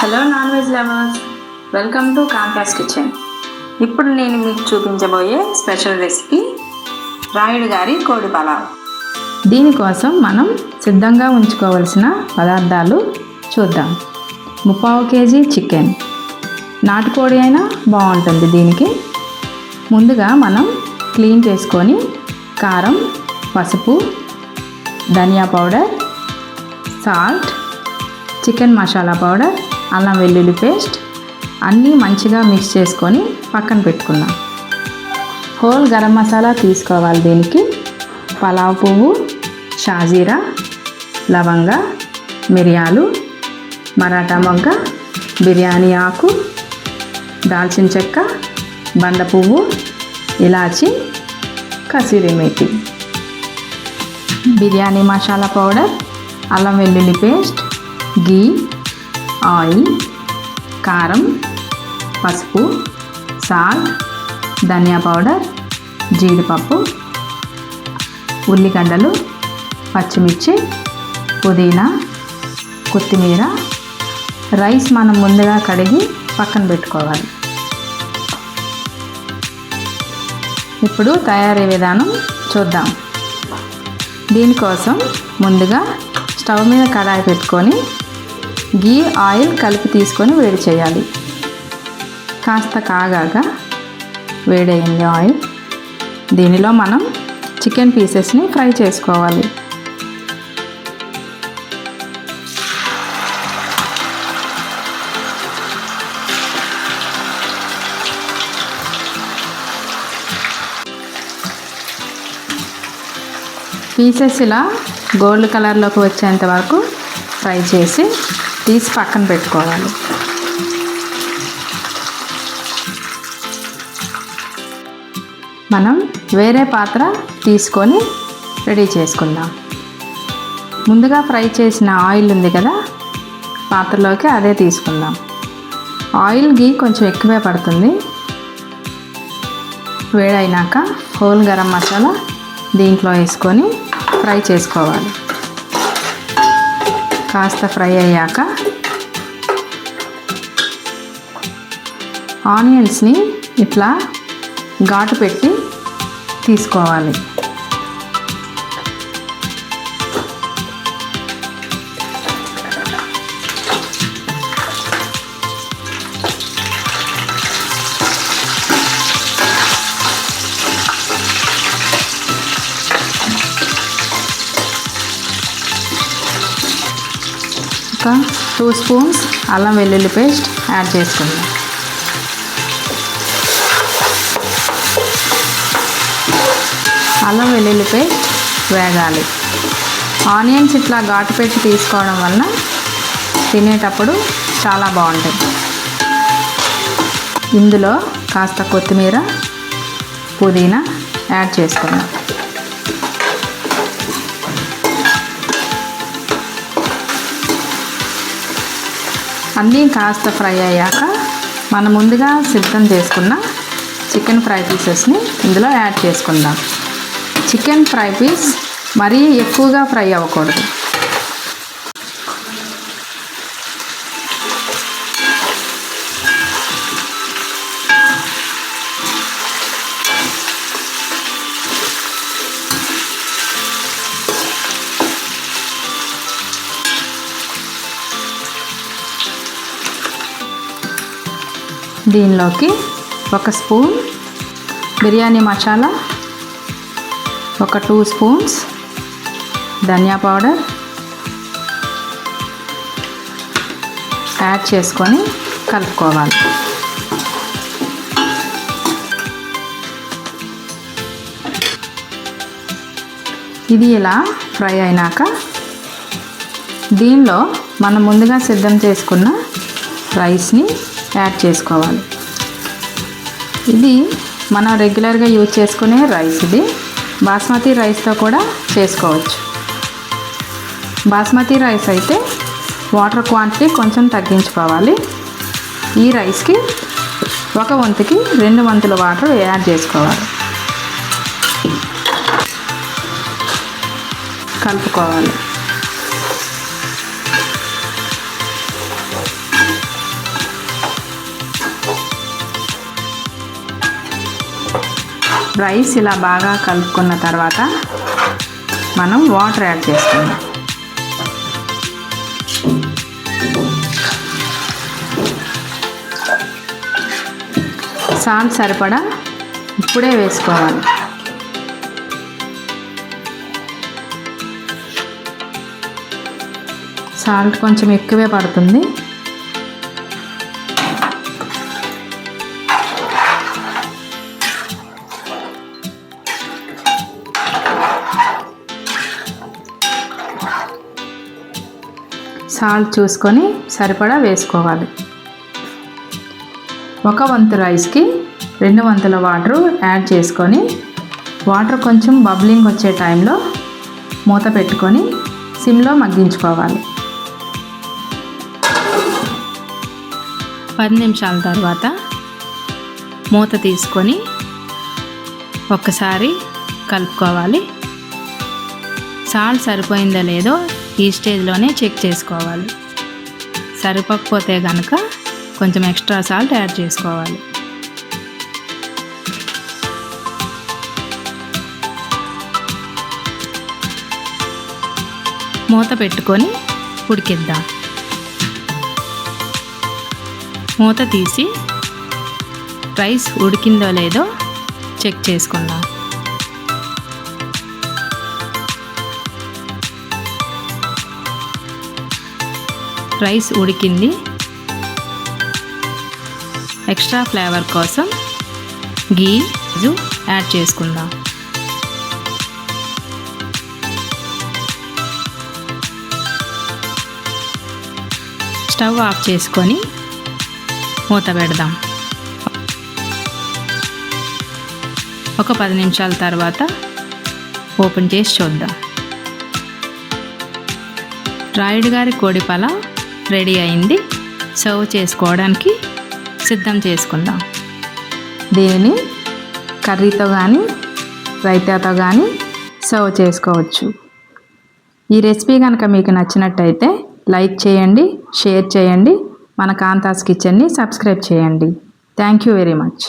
Hello non veg lovers welcome to Kanthas kitchen. ఇప్పుడు నేను మీకు చూపించబోయే స్పెషల్ రెసిపీ రాయుడు గారి కోడి పలావ్. దీనికోసం మనం సిద్ధంగా ఉంచుకోవలసిన పదార్థాలు చూద్దాం. ముప్పావు కేజీ చికెన్. నాటుకోడి అయినా బాగుంటుంది దీనికి. ముందుగా మనం క్లీన్ చేసుకొని కారం పసుపు ధనియా powder salt chicken masala powder అల్లం వెల్లుల్లి పేస్ట్ అన్నీ మంచిగా మిక్స్ చేసుకొని పక్కన పెట్టుకున్నాం హోల్ గరం మసాలా తీసుకోవాలి దీనికి. పలావ్ పువ్వు షాజీరా లవంగ మిరియాలు మరాఠా మొగ్గ బిర్యానీ ఆకు దాల్చిన చెక్క బండ పువ్వు ఇలాచి కసూరి మేతి. బిర్యానీ మసాలా పౌడర్ అల్లం వెల్లుల్లి పేస్ట్ గీ ఆయిల్ కారం పసుపు సాల్ట్ ధనియా పౌడర్ జీడిపప్పు ఉల్లిగడ్డలు పచ్చిమిర్చి పుదీనా కొత్తిమీర రైస్ మనం ముందుగా కడిగి పక్కన పెట్టుకోవాలి. ఇప్పుడు తయారీ విధానం చూద్దాం. దీనికోసం ముందుగా స్టవ్ మీద కడాయి పెట్టుకొని గీ ఆయిల్ కలిపి తీసుకొని వేడి చేయాలి. కాస్త కాగాక వేడయింది ఆయిల్. దీనిలో మనం చికెన్ పీసెస్ని ఫ్రై చేసుకోవాలి. పీసెస్ ఇలా గోల్డ్ కలర్లోకి వచ్చేంత వరకు ఫ్రై చేసి తీసి పక్కన పెట్టుకోవాలి. మనం వేరే పాత్ర తీసుకొని రెడీ చేసుకుందాం. ముందుగా ఫ్రై చేసిన ఆయిల్ ఉంది కదా పాత్రలోకి అదే తీసుకుందాం. ఆయిల్ గీ కొంచెం ఎక్కువే పడుతుంది. వేడైనాక హోల్ గరం మసాలా దీంట్లో వేసుకొని ఫ్రై చేసుకోవాలి. కాస్త ఫ్రై అయ్యాక ఆనియన్స్ని ఇట్లా ఘాటు పెట్టి తీసుకోవాలి. ఒక టూ స్పూన్స్ అల్లం వెల్లుల్లి పేస్ట్ యాడ్ చేసుకుందాం. అల్లం వెల్లుల్లి పేస్ట్ వేగాలి. ఆనియన్స్ ఇట్లా ఘాటు పెట్టి తీసుకోవడం వలన తినేటప్పుడు చాలా బాగుంటుంది. ఇందులో కాస్త కొత్తిమీర పుదీనా యాడ్ చేసుకుందాం. అన్నీ కాస్త ఫ్రై అయ్యాక మనం ముందుగా సిద్ధం చేసుకున్న చికెన్ ఫ్రై పీసెస్ని ఇందులో యాడ్ చేసుకుందాం. చికెన్ ఫ్రై పీస్ మరీ ఎక్కువగా ఫ్రై అవ్వకూడదు. దీనిలోకి ఒక స్పూన్ బిర్యానీ మసాలా ఒక టూ స్పూన్స్ ధనియా పౌడర్ యాడ్ చేసుకొని కలుపుకోవాలి. ఇది ఇలా ఫ్రై అయినాక దీనిలో మనం ముందుగా సిద్ధం చేసుకున్న రైస్ని యాడ్ చేసుకోవాలి. ఇది మనం రెగ్యులర్గా యూజ్ చేసుకునే రైస్ ఇది. బాస్మతి రైస్తో కూడా చేసుకోవచ్చు. బాస్మతి రైస్ అయితే వాటర్ క్వాంటిటీ కొంచెం తగ్గించుకోవాలి. ఈ రైస్కి ఒక వంతుకి రెండు వంతుల వాటర్ యాడ్ చేసుకోవాలి. కలుపుకోవాలి. రైస్ ఇలా బాగా కలుపుకున్న తర్వాత మనం వాటర్ యాడ్ చేసుకుందాం. సాల్ట్ సరిపడా ఇప్పుడే వేసుకోవాలి. సాల్ట్ కొంచెం ఎక్కువే పడుతుంది. సాల్ట్ చూసుకొని సరిపడా వేసుకోవాలి. ఒక వంతు రైస్కి రెండు వంతుల వాటర్ యాడ్ చేసుకొని వాటర్ కొంచెం బబ్లింగ్ వచ్చే టైంలో మూత పెట్టుకొని సిమ్లో మగ్గించుకోవాలి. పది నిమిషాల తర్వాత మూత తీసుకొని ఒక్కసారి కలుపుకోవాలి. సాల్ట్ సరిపోయిందో లేదో ఈ స్టేజ్లోనే చెక్ చేసుకోవాలి. సరిపోకపోతే కనుక కొంచెం ఎక్స్ట్రా సాల్ట్ యాడ్ చేసుకోవాలి. మూత పెట్టుకొని ఉడికిద్దాం. మూత తీసి రైస్ ఉడికిందో లేదో చెక్ చేసుకుందాం. రైస్ ఉడికింది. ఎక్స్ట్రా ఫ్లేవర్ కోసం గీ యాడ్ చేసుకుందాం. స్టవ్ ఆఫ్ చేసుకొని మూత పెడదాం. ఒక పది నిమిషాల తర్వాత ఓపెన్ చేసి చూద్దాం. రాయుడు గారి కోడిపల రెడీ అయింది. సర్వ్ చేసుకోవడానికి సిద్ధం చేసుకుందాం. దీనిని కర్రీతో కానీ రైతాతో కానీ సర్వ్ చేసుకోవచ్చు. ఈ రెసిపీ కనుక మీకు నచ్చినట్టయితే లైక్ చేయండి షేర్ చేయండి. మన కాంతాస్ కిచెన్ని సబ్స్క్రైబ్ చేయండి. Thank you very much.